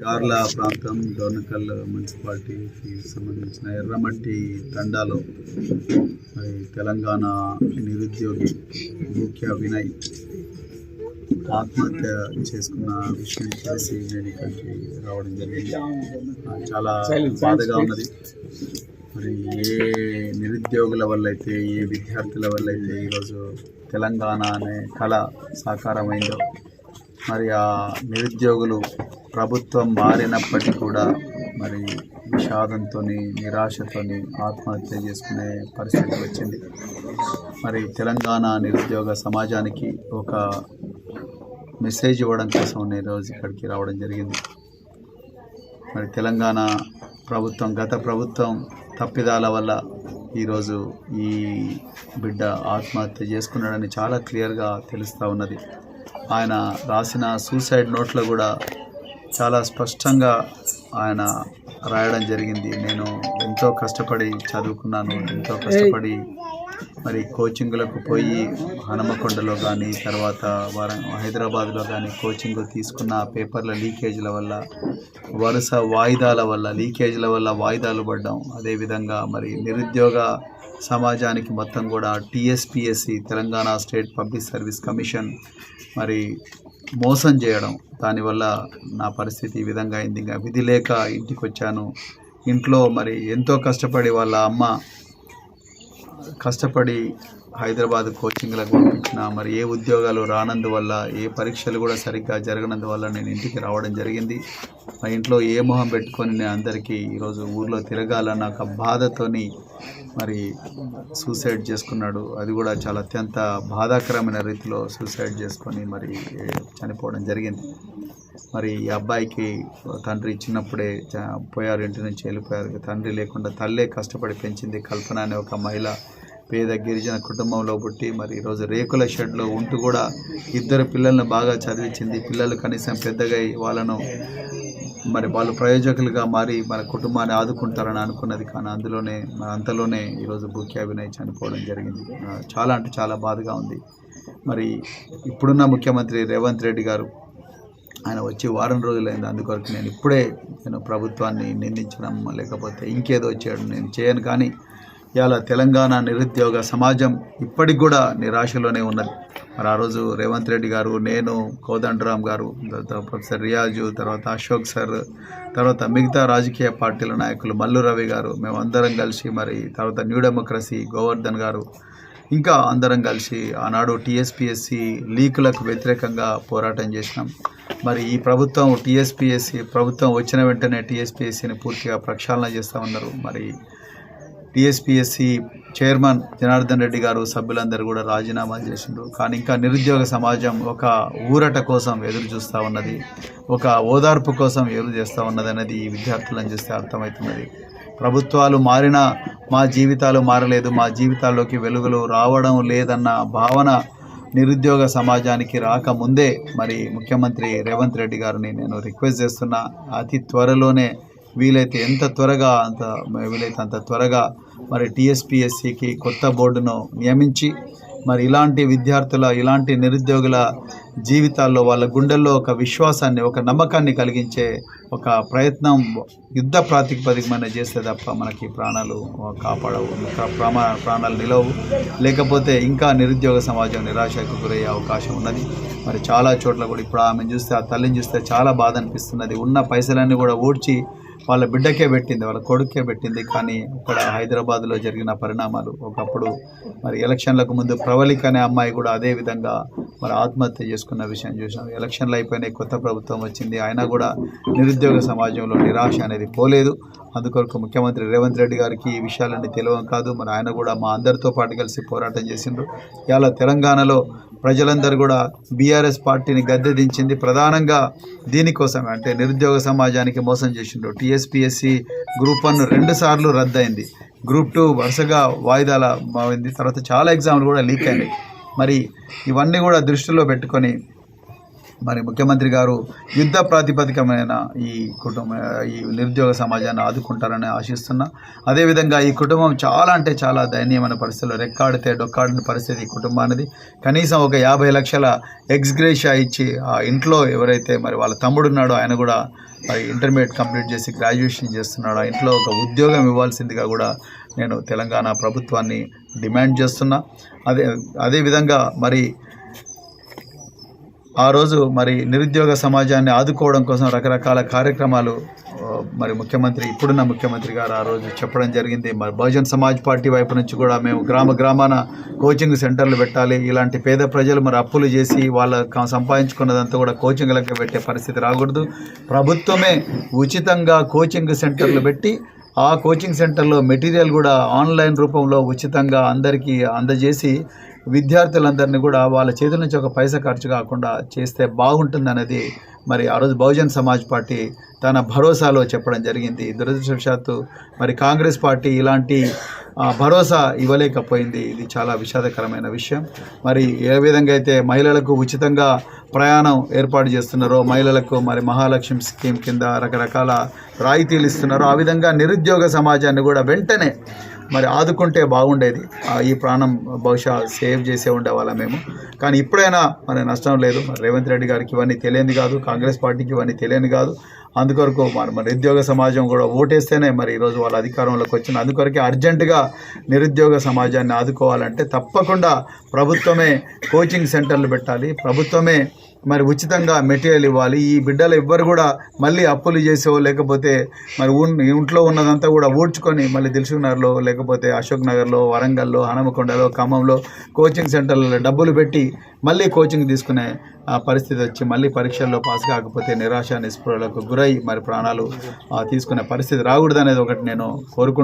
గార్ల ప్రాంతం డోర్నకల్ మున్సిపాలిటీకి సంబంధించిన ఎర్రమట్టి తండాలో మరి తెలంగాణ నిరుద్యోగి ముఖ్య వినయ్ ఆత్మహత్య చేసుకున్న విషయం తెలిసి నేను ఇక్కడికి రావడం జరిగింది. చాలా బాధగా ఉన్నది. మరి ఏ నిరుద్యోగుల వల్ల అయితే ఏ విద్యార్థుల వల్ల అయితే ఈరోజు తెలంగాణ అనే కళ సాకారమైందో మరి ఆ నిరుద్యోగులు ప్రభుత్వం మారినప్పటికీ కూడా మరి విషాదంతో నిరాశతో ఆత్మహత్య చేసుకునే పరిస్థితి వచ్చింది. మరి తెలంగాణ నిరుద్యోగ సమాజానికి ఒక మెసేజ్ ఇవ్వడం కోసం నేను రోజు ఇక్కడికి రావడం జరిగింది. మరి తెలంగాణ ప్రభుత్వం గత ప్రభుత్వం తప్పిదాల వల్ల ఈరోజు ఈ బిడ్డ ఆత్మహత్య చేసుకున్నాడని చాలా క్లియర్గా తెలుస్తూ ఉన్నది. ఆయన రాసిన సూసైడ్ నోట్లో కూడా చాలా స్పష్టంగా ఆయన రాయడం జరిగింది. నేను ఎంతో కష్టపడి చదువుకున్నాను ఎంతో కష్టపడి మరి కోచింగ్లకు పోయి హనుమకొండలో కానీ తర్వాత వారం హైదరాబాద్లో కానీ కోచింగ్ తీసుకున్న పేపర్ల లీకేజ్ల వల్ల వరుస వాయిదాల వల్ల లీకేజ్ల వల్ల వాయిదాలు పడ్డాం. అదేవిధంగా మరి నిరుద్యోగ సమాజానికి మొత్తం కూడా TSPSC Telangana state public service commission మరి మోసం చేయడం. దానివల్ల నా పరిస్థితి ఈ విధంగా అయింది. ఇంకా విధి లేక ఇంటికి వచ్చాను ఇంట్లో మరి ఎంతో కష్టపడి వాళ్ళ అమ్మ కష్టపడి హైదరాబాద్ కోచింగ్లకు పంపించిన మరి ఏ ఉద్యోగాలు రానందువల్ల ఏ పరీక్షలు కూడా సరిగ్గా జరగనందువల్ల నేను ఇంటికి రావడం జరిగింది. మా ఇంట్లో ఏ మొహం పెట్టుకొని నేను అందరికీ ఈరోజు ఊర్లో తిరగాలన్న ఒక బాధతోని మరి సూసైడ్ చేసుకున్నాడు. అది కూడా చాలా అత్యంత బాధాకరమైన రీతిలో సూసైడ్ చేసుకొని మరి చనిపోవడం జరిగింది. మరి ఈ అబ్బాయికి తండ్రి చిన్నప్పుడే చ- పోయారు ఇంటి నుంచి వెళ్ళిపోయారు. తండ్రి లేకుండా తల్లే కష్టపడి పెంచింది కల్పన అనే ఒక మహిళ. పేద గిరిజన కుటుంబంలో పుట్టి మరి ఈరోజు రేకుల షెడ్లో ఉంటూ కూడా ఇద్దరు పిల్లల్ని బాగా చదివించింది. పిల్లలు కనీసం పెద్దగా వాళ్ళను మరి వాళ్ళు ప్రయోజకులుగా మారి మన కుటుంబాన్ని ఆదుకుంటారని అనుకున్నది. కానీ అందులోనే మన అంతలోనే ఈరోజు బుక్యా వినయ్ చనిపోవడం జరిగింది. చాలా అంటే చాలా బాధగా ఉంది. మరి ఇప్పుడున్న ముఖ్యమంత్రి రేవంత్ రెడ్డి గారు ఆయన వచ్చి వారం రోజులైంది. అందుకొరకు నేను ఇప్పుడే నేను ప్రభుత్వాన్ని నిందించడం లేకపోతే ఇంకేదో చేయడం నేను చేయను. కానీ ఇవాళ తెలంగాణ నిరుద్యోగ సమాజం ఇప్పటికి కూడా నిరాశలోనే ఉన్నది. మరి ఆ రోజు రేవంత్ రెడ్డి గారు నేను కోదండరామ్ గారు ప్రొఫెసర్ రియాజు తర్వాత అశోక్ సార్ తర్వాత మిగతా రాజకీయ పార్టీల నాయకులు మల్లు రవి గారు మేమందరం కలిసి మరి తర్వాత న్యూ డెమోక్రసీ గోవర్ధన్ గారు ఇంకా అందరం కలిసి ఆనాడు టీఎస్పిఎస్సి లీకులకు వ్యతిరేకంగా పోరాటం చేసినాం. మరి ఈ ప్రభుత్వం టీఎస్పిఎస్సి ప్రభుత్వం వచ్చిన వెంటనే టీఎస్పిఎస్సిని పూర్తిగా ప్రక్షాళన చేస్తామన్నారు మరి టీఎస్పీఎస్సీ చైర్మన్ జనార్దన్ రెడ్డి గారు సభ్యులందరూ కూడా రాజీనామా చేసిండ్రు. కానీ ఇంకా నిరుద్యోగ సమాజం ఒక ఊరట కోసం ఎదురు చూస్తూ ఉన్నది. ఒక ఓదార్పు కోసం ఎదురు చేస్తూ ఉన్నది అనేది ఈ విద్యార్థులను చూస్తే అర్థమవుతున్నది. ప్రభుత్వాలు మారినా మా జీవితాలు మారలేదు. మా జీవితాల్లోకి వెలుగులు రావడం లేదన్న భావన నిరుద్యోగ సమాజానికి రాకముందే మరి ముఖ్యమంత్రి రేవంత్ రెడ్డి గారిని నేను రిక్వెస్ట్ చేస్తున్నా. అతి త్వరలోనే వీలైతే ఎంత త్వరగా అంత వీలైతే అంత త్వరగా మరి టీఎస్పిఎస్సికి కొత్త బోర్డును నియమించి మరి ఇలాంటి విద్యార్థుల ఇలాంటి నిరుద్యోగుల జీవితాల్లో వాళ్ళ గుండెల్లో ఒక విశ్వాసాన్ని ఒక నమ్మకాన్ని కలిగించే ఒక ప్రయత్నం యుద్ధ ప్రాతిపదికమైన చేస్తే తప్ప మనకి ప్రాణాలు కాపాడవు ఇంకా ప్రాణాలు నిలవు. లేకపోతే ఇంకా నిరుద్యోగ సమాజం నిరాశకు గురయ్యే అవకాశం ఉన్నది. మరి చాలా చోట్ల కూడా ఇప్పుడు ఆమెను చూస్తే ఆ తల్లిని చూస్తే చాలా బాధ అనిపిస్తున్నది. ఉన్న పైసలన్నీ కూడా ఓడ్చి వాళ్ళ బిడ్డకే పెట్టింది వాళ్ళ కొడుకే పెట్టింది. కానీ ఇక్కడ హైదరాబాద్లో జరిగిన పరిణామాలు ఒకప్పుడు మరి ఎలక్షన్లకు ముందు ప్రవళిక అనే అమ్మాయి కూడా అదే విధంగా మరి ఆత్మహత్య చేసుకున్న విషయం చూసాం. ఎలక్షన్లు అయిపోయినాయి కొత్త ప్రభుత్వం వచ్చింది. అయినా కూడా నిరుద్యోగ సమాజంలో నిరాశ అనేది పోలేదు. అందుకొరకు ముఖ్యమంత్రి రేవంత్ రెడ్డి గారికి ఈ విషయాలన్నీ తెలియడం కాదు. మరి ఆయన కూడా మా అందరితో పాటు కలిసి పోరాటం చేసిండ్రు ఇవాళ తెలంగాణలో ప్రజలందరూ కూడా బీఆర్ఎస్ పార్టీని గద్దె దించింది. ప్రధానంగా దీనికోసమే అంటే నిరుద్యోగ సమాజానికి మోసం చేసిండ్రు టీఎస్పిఎస్సి గ్రూప్ వన్ రెండు సార్లు రద్దయింది. గ్రూప్ టూ వరుసగా వాయిదాల తర్వాత చాలా ఎగ్జామ్లు కూడా లీక్ అయినాయి. మరి ఇవన్నీ కూడా దృష్టిలో పెట్టుకొని మరి ముఖ్యమంత్రి గారు యుద్ధ ప్రాతిపదికమైన ఈ కుటుంబ ఈ నిరుద్యోగ సమాజాన్ని ఆదుకుంటారని ఆశిస్తున్నా. అదేవిధంగా ఈ కుటుంబం చాలా అంటే చాలా దయనీయమైన పరిస్థితుల్లో రెక్కాడితే డొక్కాడిన పరిస్థితి ఈ కుటుంబానిది. కనీసం ఒక యాభై లక్షల ఎక్స్గ్రేషియా ఇచ్చి ఆ ఇంట్లో ఎవరైతే మరి వాళ్ళ తమ్ముడు ఉన్నాడో ఆయన కూడా మరి ఇంటర్మీడియట్ కంప్లీట్ చేసి గ్రాడ్యుయేషన్ చేస్తున్నాడు. ఆ ఇంట్లో ఒక ఉద్యోగం ఇవ్వాల్సిందిగా కూడా నేను తెలంగాణ ప్రభుత్వాన్ని డిమాండ్ చేస్తున్నా. అదే అదేవిధంగా మరి ఆ రోజు మరి నిరుద్యోగ సమాజాన్ని ఆదుకోవడం కోసం రకరకాల కార్యక్రమాలు మరి ముఖ్యమంత్రి ఇప్పుడున్న ముఖ్యమంత్రి గారు ఆ రోజు చెప్పడం జరిగింది. మరి బహుజన్ సమాజ్ పార్టీ వైపు నుంచి కూడా మేము గ్రామ గ్రామాన కోచింగ్ సెంటర్లు పెట్టాలి. ఇలాంటి పేద ప్రజలు మరి అప్పులు చేసి వాళ్ళ సంపాదించుకున్నదంతా కూడా కోచింగ్లకు పెట్టే పరిస్థితి రాకూడదు. ప్రభుత్వమే ఉచితంగా కోచింగ్ సెంటర్లు పెట్టి ఆ కోచింగ్ సెంటర్లో మెటీరియల్ కూడా ఆన్లైన్ రూపంలో ఉచితంగా అందరికీ అందజేసి విద్యార్థులందరినీ కూడా వాళ్ళ చేతుల నుంచి ఒక పైసా ఖర్చు కాకుండా చేస్తే బాగుంటుంది అనేది మరి ఆ రోజు బహుజన్ సమాజ్ పార్టీ తన భరోసాలో చెప్పడం జరిగింది. దురదృష్టవశాత్తు మరి కాంగ్రెస్ పార్టీ ఇలాంటి భరోసా ఇవ్వలేకపోయింది. ఇది చాలా విషాదకరమైన విషయం. మరి ఏ విధంగా అయితే మహిళలకు ఉచితంగా ప్రయాణం ఏర్పాటు చేస్తున్నారో మహిళలకు మరి మహాలక్ష్మి స్కీమ్ కింద రకరకాల రాయితీలు ఇస్తున్నారో ఆ విధంగా నిరుద్యోగ సమాజాన్ని కూడా వెంటనే మరి ఆదుకుంటే బాగుండేది. ఈ ప్రాణం బహుశా సేవ్ చేసే ఉండేవాళ్ళం మేము. కానీ ఇప్పుడైనా మరి నష్టం లేదు. మరి రేవంత్ రెడ్డి గారికి ఇవన్నీ తెలియని కాదు కాంగ్రెస్ పార్టీకి ఇవన్నీ తెలియని కాదు. అందుకొరకు మరి మరి నిరుద్యోగ సమాజం కూడా ఓటేస్తేనే మరి ఈరోజు వాళ్ళ అధికారంలోకి వచ్చిన అందుకొరకే అర్జెంటుగా నిరుద్యోగ సమాజాన్ని ఆదుకోవాలంటే తప్పకుండా ప్రభుత్వమే కోచింగ్ సెంటర్లు పెట్టాలి. ప్రభుత్వమే మరి ఉచితంగా మెటీరియల్ ఇవ్వాలి. ఈ బిడ్డలు ఎవ్వరు కూడా మళ్ళీ అప్పులు చేసో లేకపోతే మరి ఇంట్లో ఉన్నదంతా కూడా ఊడ్చుకొని మళ్ళీ దిల్సుఖ్ నగర్లో లేకపోతే అశోక్ నగర్లో వరంగల్లో హనమకొండలో ఖమ్మంలో కోచింగ్ సెంటర్లలో డబ్బులు పెట్టి మళ్ళీ కోచింగ్ తీసుకునే ఆ పరిస్థితి వచ్చి మళ్ళీ పరీక్షల్లో పాస్ కాకపోతే నిరాశ నిస్పృహలకు గురై మరి ప్రాణాలు తీసుకునే పరిస్థితి రాకూడదనేది ఒకటి నేను కోరుకుంటున్నాను